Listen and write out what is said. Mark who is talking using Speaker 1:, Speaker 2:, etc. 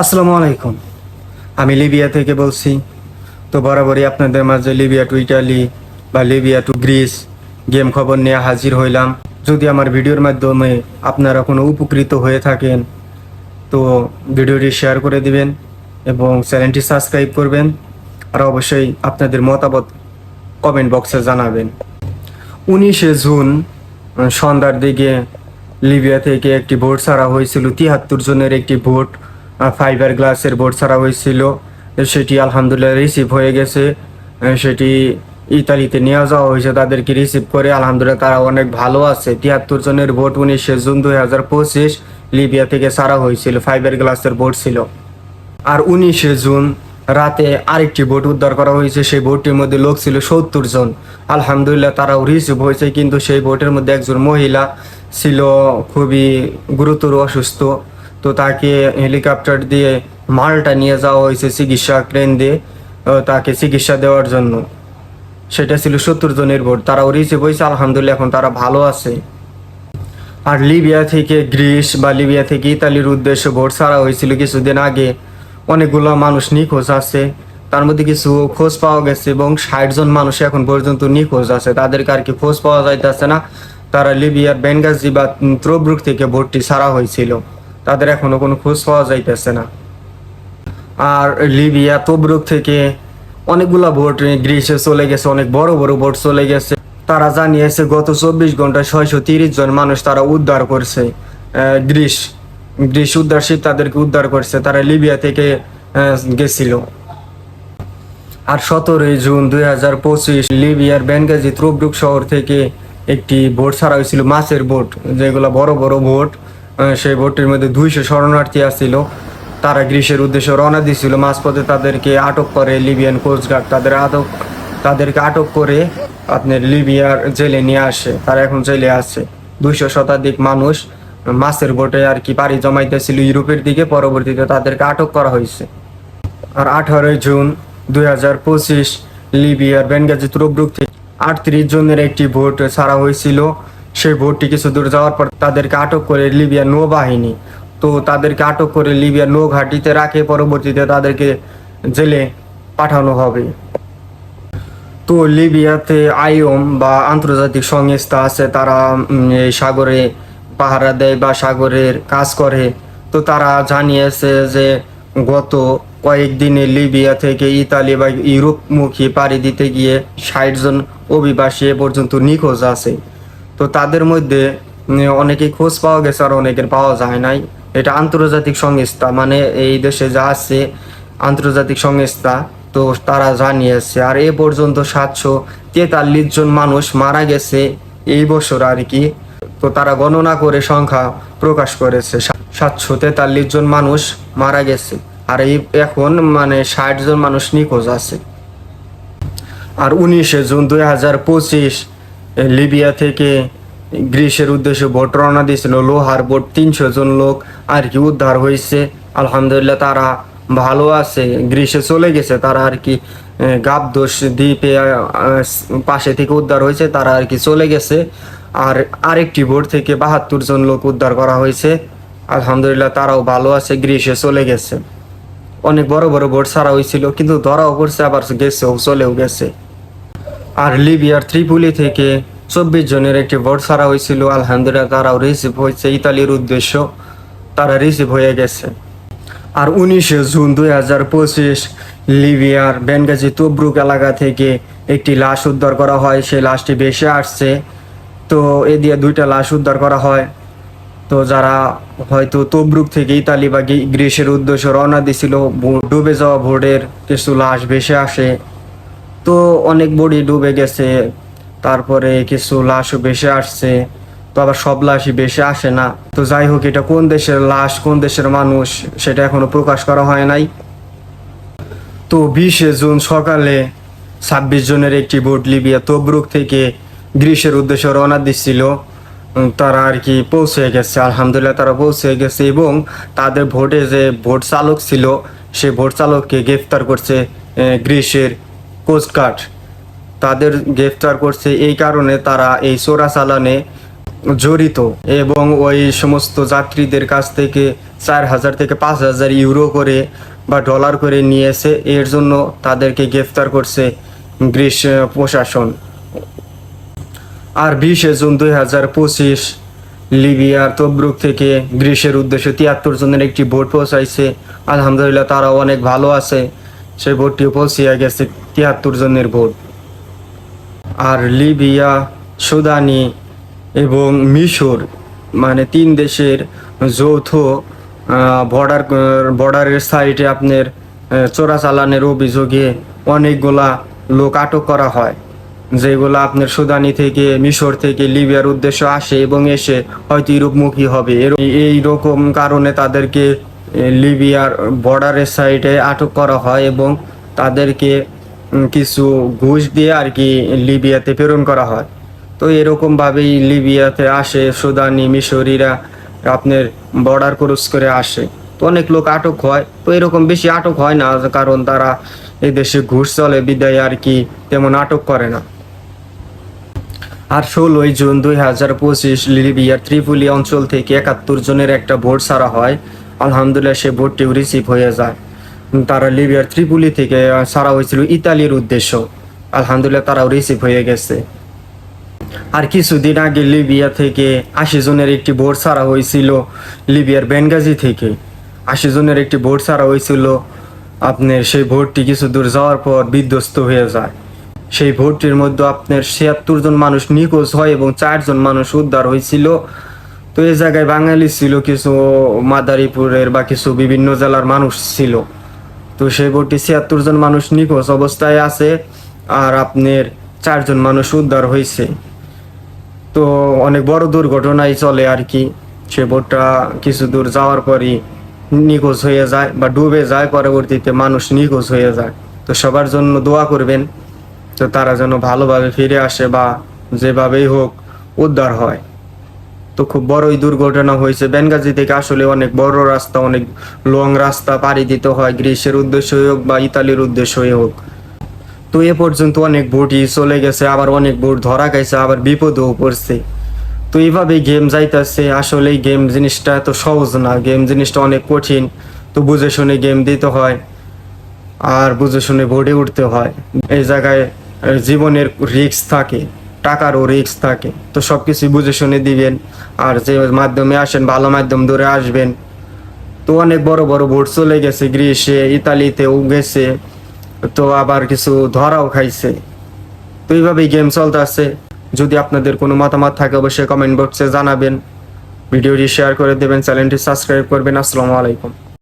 Speaker 1: আসসালামু আলাইকুম। আমি লিবিয়া থেকে বলছি, তো বরাবরই আপনাদের মাঝে লিবিয়া টু ইটালি বা লিবিয়া টু গ্রিস গেম খবর নিয়ে হাজির হইলাম। যদি আমার ভিডিওর মাধ্যমে আপনারা কোনো উপকৃত হয়ে থাকেন, তো ভিডিওটি শেয়ার করে দিবেন এবং চ্যানেলটি সাবস্ক্রাইব করবেন আর অবশ্যই আপনাদের মতামত কমেন্ট বক্সে জানাবেন। উনিশে জুন সন্ধ্যার দিকে লিবিয়া থেকে একটি ভোট ছাড়া হয়েছিল তিয়াত্তর জনের একটি ভোট। ফাইবার গ্লাসের বোর্ড ছাড়া হয়েছিল। সেটি আলহামদুলিল্লাহ রিসিভ হয়ে গেছে। সেটি ইতালিতে নিয়ে যাওয়া হয়েছে, তাদেরকে রিসিভ করে। আলহামদুলিল্লাহ তারা অনেক ভালো আছে। তিয়াত্তর জনের ভোট উনিশে জুন দুই হাজার পঁচিশ লিবিয়া থেকে ছাড়া হয়েছিল ফাইবার গ্লাসের বোর্ড ছিল। আর উনিশে জুন রাতে আরেকটি বোট উদ্ধার করা হয়েছে, সেই বোটটির মধ্যে লোক ছিল সত্তর জন। আলহামদুলিল্লাহ তারাও রিসিভ হয়েছে, কিন্তু সেই বোটের মধ্যে একজন মহিলা ছিল খুবই গুরুতর অসুস্থ। তো তাকে হেলিকপ্টার দিয়ে মালটা নিয়ে যাওয়া হয়েছে চিকিৎসা ট্রেন দিয়ে তাকে চিকিৎসা দেওয়ার জন্য। সেটা ছিল সত্তর জনের ভোট, তারা রিসিভ হয়েছে, আলহামদুলিল্লাহ এখন তারা ভালো আছে। আর লিবিয়া থেকে গ্রিস বা লিবিয়া থেকে ইতালির উদ্দেশ্যে ভোট ছাড়া হয়েছিল কিছুদিন আগে। অনেকগুলো মানুষ নিখোঁজ আছে, তার মধ্যে কিছু খোঁজ পাওয়া গেছে এবং ষাট জন মানুষ এখন পর্যন্ত নিখোঁজ আছে। তাদেরকে আর কি খোঁজ পাওয়া যাইতেছে না, তারা লিবিয়ার বেঙ্গাজি বা ত্রব্রুক থেকে ভোটটি ছাড়া হয়েছিল। তাদের এখনও কোনো খোঁজ পাওয়া যাইতেছে না। আর লিবিয়া, তবরুক থেকে অনেকগুলা ভোট গ্রিসে চলে গেছে, অনেক বড় বড় ভোট চলে গেছে। তারা জানিয়েছে, গত চব্বিশ ঘন্টায় ছয়শো তিরিশ জন মানুষ তারা উদ্ধার করছে গ্রিস গ্রিস উদ্ধার শিপ তাদেরকে উদ্ধার করছে, তারা লিবিয়া থেকে গেছিল। আর সতেরোই জুন দুই হাজার পঁচিশ লিবিয়ার বেনগাজি ত্রুবরুক শহর থেকে একটি বোট ছাড়া হয়েছিল, মাছের বোট যেগুলো বড় বড় বোট সেই বোটের মধ্যে দুইশো শরণার্থী আসছিল তারা গ্রীষ্মের উদ্দেশ্যে রওনা দিছিল। মাঝপথে তাদেরকে আটক করে লিবিয়ান কোস্টগার্ড তাদের আটক তাদেরকে আটক করে আপনার লিবিয়ার জেলে নিয়ে আসে। তারা এখন জেলে আছে। দুইশো শতাধিক মানুষ মাছের বোটে আর কি পাড়ি জমাইতেছিল ইউরোপের দিকে। পরবর্তীতে তাদেরকে আটক করা হয়েছে। আর আঠারোই জুন দুই হাজার পঁচিশ লিবিয়ার বেনগাজি তুরব্রুক থেকে আটত্রিশ জনের একটি ভোট ছাড়া হয়েছিল। সেই ভোটটি কিছু দূর যাওয়ার পর তাদেরকে আটক করে লিবিয়ার নৌবাহিনী। তো তাদেরকে আটক করে লিবিয়া নৌ ঘাটিতে রাখে, পরবর্তীতে তাদেরকে জেলে পাঠানো হবে। তো লিবিয়াতে আইওম বা আন্তর্জাতিক সংস্থা আছে, তারা সাগরে পাহারা দেয় বা সাগরের কাজ করে। তো তারা জানিয়েছে যে গত কয়েকদিনে লিবিয়া থেকে ইতালি বা ইউরোপমুখী পাড়ি দিতে গিয়ে ষাট জন অভিবাসী এ পর্যন্ত নিখোঁজ আছে। তো তাদের মধ্যে উম, অনেকেই খোঁজ পাওয়া গেছে আর অনেকের পাওয়া যায় নাই। এটা আন্তর্জাতিক সংস্থা মানে এই দেশে যা আছে আন্তর্জাতিক সংস্থা তো তারা জানিয়েছে। আর এ পর্যন্ত সাতশো তেতাল্লিশ জন মানুষ মারা গেছে এই বছর আর কি। তো তারা গণনা করে সংখ্যা প্রকাশ করেছে। সাতশো তেতাল্লিশ জন মানুষ মারা গেছে। আর এই এখন মানে ষাট জন মানুষ নিখোঁজ আছে। আর উনিশে জুন দুই হাজার পঁচিশ লিবিয়া থেকে গ্রিসের উদ্দেশ্যে ভোট রওনা দিয়েছিল। লোহার বোট তিনশো জন লোক আর কি উদ্ধার হয়েছে। আলহামদুলিল্লাহ তারা ভালো আছে। গ্রিসে চলে গেছে। তারা আর কি গাবদোষ দ্বীপে পাশে থেকে উদ্ধার হয়েছে। তারা আর কি চলে গেছে। আর আরেকটি বোট থেকে বাহাত্তর জন লোক উদ্ধার করা হয়েছে। আলহামদুলিল্লাহ তারাও ভালো আছে। গ্রিসে চলে গেছে। অনেক বড় বড় বোট ছাড়া হয়েছিল। কিন্তু ধরাও পড়ছে, আবার গেছেও, চলেও গেছে। আর লিবিয়ার ত্রিপুলি থেকে চব্বিশ জনের একটি বোর্ড ছাড়া হয়েছিল। আলহামদুলিল্লাহ তারাও রিসিভ হয়েছে ইতালির উদ্দেশ্য। তারা রিসিভ হয়ে গেছে। আর উনিশে জুন দুই হাজার পঁচিশ লিবিয়ার বেনগাজি তবরুক এলাকা থেকে একটি লাশ উদ্ধার করা হয়। সেই লাশটি ভেসে আসছে। তো এ দিয়ে দুইটা লাশ উদ্ধার করা হয়। তো যারা হয়তো তবরুক থেকে ইতালি বা গি- গ্রিসের উদ্দেশ্যে রওনা দিছিল ডুবে যাওয়া ভোটের কিছু লাশ ভেসে আসে। তো অনেক বডি ডুবে গেছে, তারপরে কিছু লাশও বেশি আসছে, তো আবার সব লাশই বেশি আসে না। তো যাই হোক, এটা কোন দেশের লাশ, কোন দেশের মানুষ, সেটা এখনও প্রকাশ করা হয় নাই। তো বিশে জুন সকালে ছাব্বিশ জনের একটি বোট লিবিয়া তবরুক থেকে গ্রিসের উদ্দেশ্যে রওনা দিচ্ছিল। তারা আর কি পৌঁছে গেছে, আলহামদুলিল্লাহ তারা পৌঁছে গেছে এবং তাদের ভোটে যে ভোট চালক ছিল, সে ভোট চালককে গ্রেফতার করছে গ্রিসের কোস্টগার্ড তাদের গ্রেফতার করছে। এই কারণে তারা এই চোরাচালানে জড়িত এবং ওই সমস্ত যাত্রীদের কাছ থেকে চার হাজার থেকে পাঁচ হাজার ইউরো করে বা ডলার করে নিয়েছে। এর জন্য তাদেরকে গ্রেফতার করছে গ্রিস প্রশাসন। আর বিশে জুন দুই হাজার পঁচিশ লিবিয়ার তবরুক থেকে গ্রিসের উদ্দেশ্যে তিয়াত্তর জনের একটি বোট পৌঁছাইছে। আলহামদুলিল্লাহ তারা অনেক ভালো আছে। সেই বোটটিও পৌঁছিয়া গেছে। তিয়াত্তর জনের ভোট। আর লিবিয়া, সুদানি এবং মিশর মানে তিন দেশের যৌথ বর্ডার বর্ডারের সাইডে আপনার চোরাচালানের অভিযোগে অনেকগুলা লোক আটক করা হয়, যেগুলো আপনার সুদানি থেকে, মিশর থেকে লিবিয়ার উদ্দেশ্য আসে এবং এসে হয়তো ইউরোপমুখী হবে। এই রকম কারণে তাদেরকে লিবিয়ার বর্ডারের সাইডে আটক করা হয় এবং তাদেরকে কিছু ঘুষ দিয়ে আর কি লিবিয়াতে প্রেরণ করা হয়। তো এরকম ভাবেই লিবিয়াতে আসে, সুদানি, মিশরিরা আপনার বর্ডার ক্রস করে আসে। তো অনেক লোক আটক হয়। তো এরকম বেশি আটক হয় না, কারণ তারা এই দেশে ঘুষ চলে, বিদায় আর কি তেমন আটক করে না। আর ষোলোই জুন দুই হাজার পঁচিশ লিবিয়ার ত্রিপুলি অঞ্চল থেকে একাত্তর জনের একটা ভোট ছাড়া হয়। আলহামদুলিল্লাহ সে ভোটটিও রিসিভ হয়ে যায়। তারা লিবিয়ার ত্রিপুলি থেকে ছাড়া হয়েছিল ইতালির উদ্দেশ্য। আলহামদুলিল্লাহ তারাও রিসিভ হয়ে গেছে। আর কিছুদিন আগে লিবিয়া থেকে আশি জনের একটি ভোট ছাড়া হয়েছিল লিবিয়ার বেনগাজি থেকে। আশি জনের একটি ভোট ছাড়া হয়েছিল আপনার সেই ভোটটি কিছু দূর যাওয়ার পর বিধ্বস্ত হয়ে যায়। সেই ভোটটির মধ্যে আপনার ছিয়াত্তর জন মানুষ নিখোঁজ হয় এবং চারজন মানুষ উদ্ধার হয়েছিল। তো এই জায়গায় বাঙালি ছিল কিছু মাদারীপুরের বা কিছু বিভিন্ন জেলার মানুষ ছিল। তো সেই ভোটটি ছিয়াত্তর জন মানুষ নিখোঁজ অবস্থায় আছে আর আপনার চারজন মানুষ উদ্ধার হয়েছে। তো অনেক বড় দুর্ঘটনাই চলে আর কি। সে বোটটা কিছু দূর যাওয়ার পরই নিখোঁজ হয়ে যায় বা ডুবে যায়, পরবর্তীতে মানুষ নিখোঁজ হয়ে যায়। তো সবার জন্য দোয়া করবেন, তো তারা যেন ভালোভাবে ফিরে আসে বা যেভাবেই হোক উদ্ধার হয়। তো খুব বড়ই দুর্ঘটনা হয়েছে। বেনগাজি থেকে আসলে অনেক বড় রাস্তা, অনেক লং রাস্তা পাড়ি দিতে হয়, গ্রীষ্মের উদ্দেশ্যই হোক বা ইতালির উদ্দেশ্যই হোক। তো এ পর্যন্ত অনেক বোটই চলে গেছে, আবার অনেক বোট ধরা গেছে আবার বিপদেও পড়ছে। তো এইভাবে গেম যাইতেছে। আসলে গেম জিনিসটা এত সহজ না। গেম জিনিসটা অনেক কঠিন। তো বুঝে শুনে গেম দিতে হয় আর বুঝে শুনে বোর্ডে উঠতে হয়। এই জায়গায় জীবনের রিস্ক থাকে। টাকারও রিস্ক থাকে। তো সব কিছু বুঝে শুনে দিবেন। আর যে মাধ্যমে আসেন, ভালো মাধ্যম ধরে আসবেন। তো অনেক বড় বড় ভোট চলে গেছে গ্রিসে ইতালিতেও গেছে। তো আবার কিছু ধরাও খাইছে। তো এইভাবেই গেম চলতে আছে। যদি আপনাদের কোনো মতামত থাকে, অবশ্যই কমেন্ট বক্সে জানাবেন। ভিডিওটি শেয়ার করে দেবেন চ্যানেলটি সাবস্ক্রাইব করবেন। আসসালামু আলাইকুম।